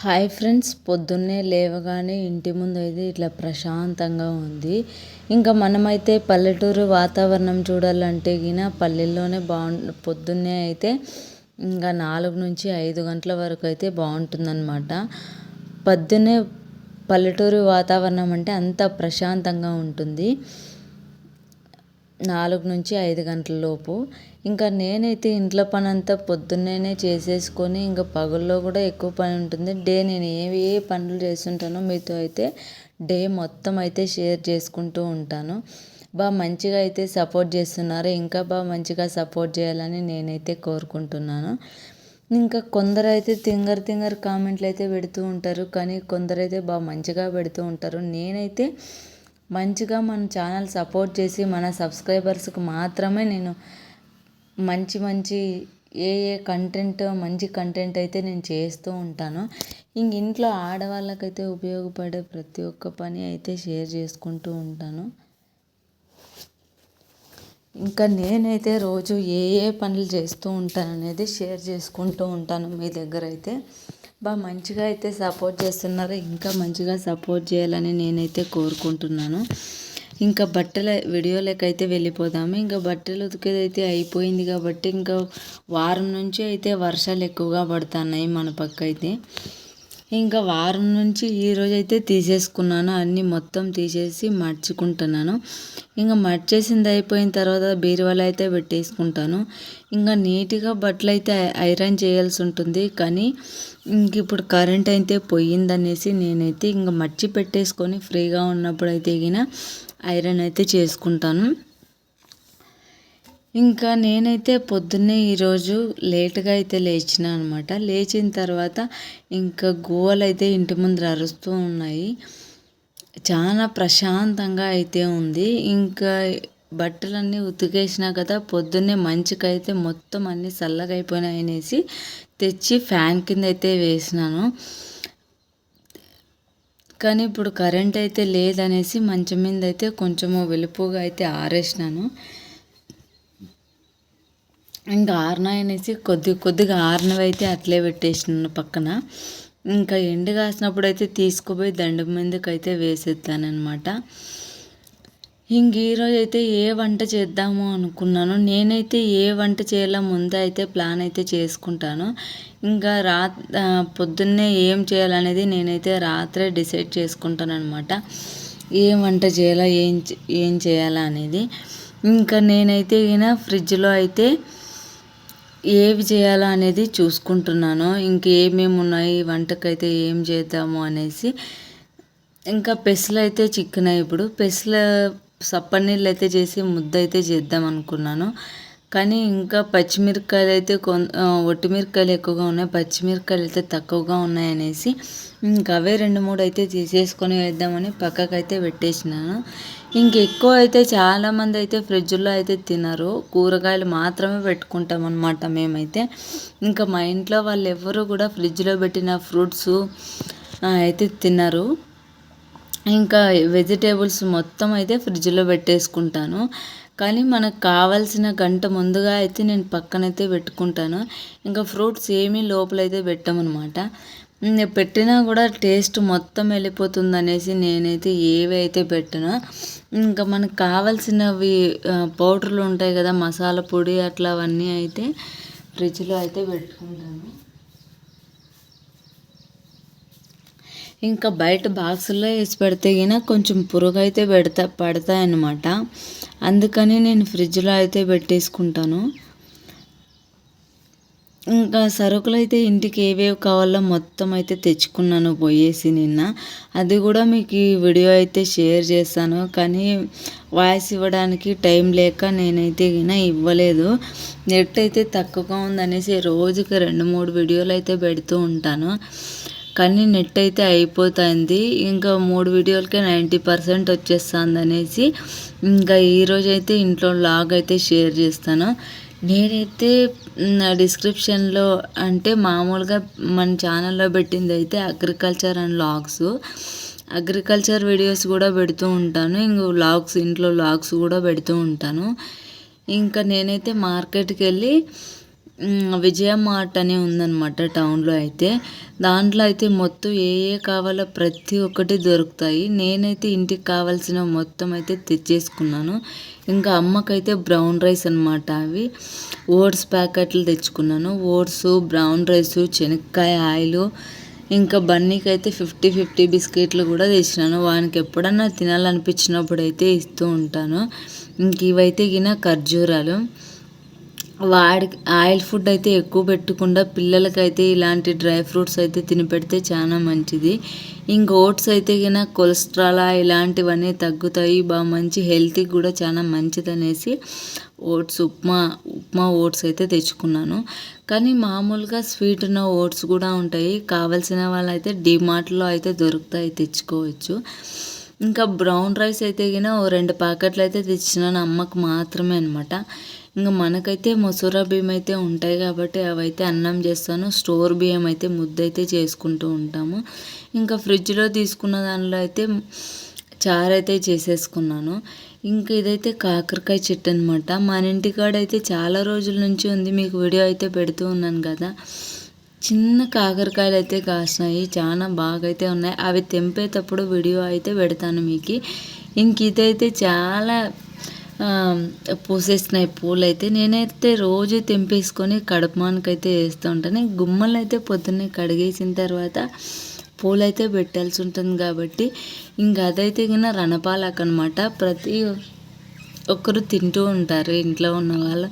Hi friends పొద్దున్నే లేవగానే ఇంటి ముందు అయితే ఇట్లా ప్రశాంతంగా ఉంది. ఇంకా మనమైతే పల్లెటూరు వాతావరణం చూడాలంటే గిన పల్లెల్లోనే బాగు పొద్దున్నే అయితే ఇంకా నాలుగు నుంచి ఐదు గంటల వరకు అయితే బాగుంటుందన్నమాట పొద్దున్నే పల్లెటూరు వాతావరణం అంటే అంత ప్రశాంతంగా ఉంటుంది. నాలుగు నుంచి ఐదు గంటల లోపు. ఇంకా నేనైతే ఇంట్లో పని అంతా పొద్దున్నే చేసేసుకొని ఇంకా పగుల్లో కూడా ఎక్కువ పని ఉంటుంది. డే నేను ఏవి ఏ పనులు చేస్తుంటానో మీతో అయితే డే మొత్తం అయితే షేర్ చేసుకుంటూ ఉంటాను. బాగా మంచిగా అయితే సపోర్ట్ చేస్తున్నారు. ఇంకా బాగా మంచిగా సపోర్ట్ చేయాలని నేనైతే కోరుకుంటున్నాను. ఇంకా కొందరైతే తింగర్ తింగర్ కామెంట్లు అయితే పెడుతూ ఉంటారు. కానీ కొందరైతే బాగా మంచిగా పెడుతూ ఉంటారు. నేనైతే మంచిగా మన ఛానల్ సపోర్ట్ చేసి మన సబ్స్క్రైబర్స్కి మాత్రమే నేను మంచి మంచి ఏ ఏ కంటెంట్ మంచి కంటెంట్ అయితే నేను చేస్తూ ఉంటాను ఇంక ఇంట్లో ఆడవాళ్ళకైతే ఉపయోగపడే ప్రతి ఒక్క పని అయితే షేర్ చేసుకుంటూ ఉంటాను. ఇంకా నేనైతే రోజు ఏ ఏ పనులు చేస్తూ ఉంటాను అనేది షేర్ చేసుకుంటూ ఉంటాను మీ దగ్గర అయితే. బాగా మంచిగా అయితే సపోర్ట్ చేస్తున్నారు. ఇంకా మంచిగా సపోర్ట్ చేయాలని నేనైతే కోరుకుంటున్నాను. ఇంకా బట్టల వీడియోలకైతే వెళ్ళిపోదాము. ఇంకా బట్టలు ఉతికేదైతే అయిపోయింది కాబట్టి ఇంకా వారం నుంచి అయితే వర్షాలు ఎక్కువగా పడుతున్నాయి మన పక్క అయితే ఇంకా వారం నుంచి ఈరోజు అయితే తీసేసుకున్నాను. అన్నీ మొత్తం తీసేసి మర్చుకుంటున్నాను. ఇంకా మర్చేసింది అయిపోయిన తర్వాత బీరువాలో అయితే పెట్టేసుకుంటాను. ఇంకా నీట్గా బట్టలు అయితే ఐరన్ చేయాల్సి ఉంటుంది. కానీ ఇంక ఇప్పుడు కరెంట్ అయితే పోయిందనేసి నేనైతే ఇంకా మర్చి పెట్టేసుకొని ఫ్రీగా ఉన్నప్పుడు అయితే ఐరన్ అయితే చేసుకుంటాను. ఇంకా నేనైతే పొద్దున్నే ఈరోజు లేట్గా అయితే లేచిన అనమాట లేచిన తర్వాత ఇంకా గోవలు అయితే ఇంటి ముందర అరుస్తూ ఉన్నాయి. చాలా ప్రశాంతంగా అయితే ఉంది. ఇంకా బట్టలన్నీ ఉతికేసినా కదా పొద్దున్నే మంచుకైతే మొత్తం అన్నీ చల్లగా అయిపోయినాయి అనేసి తెచ్చి ఫ్యాన్ కింద అయితే వేసినాను. కానీ ఇప్పుడు కరెంట్ అయితే లేదనేసి మంచం మీద అయితే కొంచెము వెలుపుగా అయితే ఆరేసినాను. ఇంకా ఆరినాయనేసి కొద్ది కొద్దిగా ఆరినవైతే అయితే అట్లే పెట్టేసినాను పక్కన. ఇంకా ఎండు కాసినప్పుడు అయితే తీసుకుపోయి దండ మీదకి అయితే వేసేస్తానమాట ఇంక ఈరోజు అయితే ఏ వంట చేద్దాము అనుకున్నాను. నేనైతే ఏ వంట చేయాలో ముందే అయితే ప్లాన్ అయితే చేసుకుంటాను. ఇంకా రా పొద్దున్నే ఏం చేయాలనేది నేనైతే రాత్రే డిసైడ్ చేసుకుంటాను అనమాట ఏం వంట చేయాలా ఏం ఏం చేయాలా అనేది. ఇంకా నేనైతే ఈయన ఫ్రిడ్జ్లో అయితే ఏవి చేయాలా అనేది చూసుకుంటున్నాను. ఇంకేమేమి ఉన్నాయి వంటకైతే ఏం చేద్దాము అనేసి. ఇంకా పెసలు అయితే చిక్కున్నాయి ఇప్పుడు. పెసలు సప్పనీళ్ళు అయితే చేసి ముద్ద అయితే చేద్దాం అనుకున్నాను కానీ ఇంకా పచ్చిమిరపకాయలు అయితే కొ ఒట్టిమిరపకాయలు ఎక్కువగా ఉన్నాయి పచ్చిమిరపకాయలు అయితే తక్కువగా ఉన్నాయనేసి ఇంకా అవే రెండు మూడు అయితే తీసేసుకొని వేద్దామని పక్కకైతే పెట్టేసినాను. ఇంకెక్కువ అయితే చాలామంది అయితే ఫ్రిడ్జ్లో అయితే తినరు. కూరగాయలు మాత్రమే పెట్టుకుంటాం అనమాట మేమైతే. ఇంకా మా ఇంట్లో వాళ్ళు ఎవరు కూడా ఫ్రిడ్జ్లో పెట్టిన ఫ్రూట్స్ అయితే తినరు. ఇంకా వెజిటేబుల్స్ మొత్తం అయితే ఫ్రిడ్జ్లో పెట్టేసుకుంటాను. కానీ మనకు కావాల్సిన గంట ముందుగా అయితే నేను పక్కనైతే పెట్టుకుంటాను. ఇంకా ఫ్రూట్స్ ఏమీ లోపలైతే పెట్టమన్నమాట పెట్టినా కూడా టేస్ట్ మొత్తం వెళ్ళిపోతుంది అనేసి నేనైతే ఏవి అయితే పెట్టినా. ఇంకా మనకు కావాల్సినవి పౌడర్లు ఉంటాయి కదా మసాలా పొడి అట్లా అవన్నీ అయితే ఫ్రిడ్జ్లో అయితే పెట్టుకుంటాను. ఇంకా బయట బాక్సుల్లో వేసి పెడితే గిన కొంచెం పురుగు అయితే పెడతా పడతాయన్నమాట అందుకని నేను ఫ్రిడ్జ్లో అయితే పెట్టేసుకుంటాను. ఇంకా సరుకులు అయితే ఇంటికి ఏవేవి కావాలో మొత్తం అయితే తెచ్చుకున్నాను పోయేసి నిన్న. అది కూడా మీకు ఈ వీడియో అయితే షేర్ చేస్తాను కానీ వాయిస్ ఇవ్వడానికి టైం లేక నేనైతే గిన ఇవ్వలేదు. నెట్ అయితే తక్కువగా ఉందనేసి రోజుకి రెండు మూడు వీడియోలు అయితే పెడుతూ ఉంటాను. కానీ నెట్ అయితే అయిపోతుంది. ఇంకా మూడు వీడియోలకే నైంటీ పర్సెంట్ వచ్చేస్తుంది అనేసి ఇంకా ఈరోజు అయితే ఇంట్లో లాగ్ అయితే షేర్ చేస్తాను. నేనైతే డిస్క్రిప్షన్లో అంటే మామూలుగా మన ఛానల్లో పెట్టింది అయితే agriculture and logs. Agriculture videos కూడా పెడుతూ ఉంటాను. ఇంక లాగ్స్ ఇంట్లో లాగ్స్ కూడా పెడుతూ ఉంటాను. ఇంకా నేనైతే మార్కెట్కి వెళ్ళి విజయ మార్ట్ అని ఉందన్నమాట టౌన్లో అయితే. దాంట్లో అయితే మొత్తం ఏ ఏ కావాలో ప్రతి ఒక్కటి దొరుకుతాయి. నేనైతే ఇంటికి కావాల్సిన మొత్తం అయితే తెచ్చేసుకున్నాను. ఇంకా అమ్మకైతే బ్రౌన్ రైస్ అనమాట అవి. ఓట్స్ ప్యాకెట్లు తెచ్చుకున్నాను. ఓట్స్ బ్రౌన్ రైస్ శనక్కాయ ఆయిలు ఇంకా బన్నీకి అయితే ఫిఫ్టీ ఫిఫ్టీ బిస్కెట్లు కూడా తెచ్చినాను. వానికి ఎప్పుడన్నా తినాలనిపించినప్పుడు అయితే ఇస్తూ ఉంటాను. ఇంక ఇవైతే గిన ఖర్జూరాలు. వాడికి ఆయిల్ ఫుడ్ అయితే ఎక్కువ పెట్టకుండా పిల్లలకైతే ఇలాంటి డ్రై ఫ్రూట్స్ అయితే తినిపెడితే చాలా మంచిది. ఇంక ఓట్స్ అయితే కన్నా కొలెస్ట్రాల్ ఇలాంటివన్నీ తగ్గుతాయి. బాగా మంచి హెల్త్కి కూడా చాలా మంచిది అనేసి ఓట్స్ ఉప్మా ఉప్మా ఓట్స్ అయితే తెచ్చుకున్నాను. కానీ మామూలుగా స్వీట్ ఉన్న ఓట్స్ కూడా ఉంటాయి. కావలసిన వాళ్ళైతే డిమార్ట్లో అయితే దొరుకుతాయి తెచ్చుకోవచ్చు. ఇంకా బ్రౌన్ రైస్ అయితే కన్నా ఓ రెండు ప్యాకెట్లు అయితే తెచ్చినాను అమ్మకు మాత్రమే అనమాట ఇంకా మనకైతే మసూరా బియ్యం అయితే ఉంటాయి కాబట్టి అవైతే అన్నం చేస్తాను. స్టోర్ బియ్యం అయితే ముద్ద అయితే చేసుకుంటూ ఉంటాము. ఇంకా ఫ్రిడ్జ్లో తీసుకున్న దానిలో అయితే చారు అయితే చేసేసుకున్నాను. ఇంకా ఇదైతే కాకరకాయ చెట్టు అనమాట మన ఇంటికాడ అయితే చాలా రోజుల నుంచి ఉంది. మీకు వీడియో అయితే పెడుతూ ఉన్నాను కదా. చిన్న కాకరకాయలు అయితే కాసినాయి. చాలా బాగా అయితే ఉన్నాయి. అవి తెంపేటప్పుడు వీడియో అయితే పెడతాను మీకు. ఇంక ఇదైతే చాలా పూసేసినాయి పూలైతే నేనైతే రోజు తెంపేసుకొని కడుపుమానికి వేస్తూ ఉంటాను. గుమ్మలు అయితే పొద్దున్నే కడిగేసిన తర్వాత పూలైతే పెట్టాల్సి ఉంటుంది కాబట్టి ఇంక అదైతే కింద రణపాలకు అనమాట ప్రతి ఒక్కరు తింటూ ఉంటారు ఇంట్లో ఉన్న వాళ్ళు.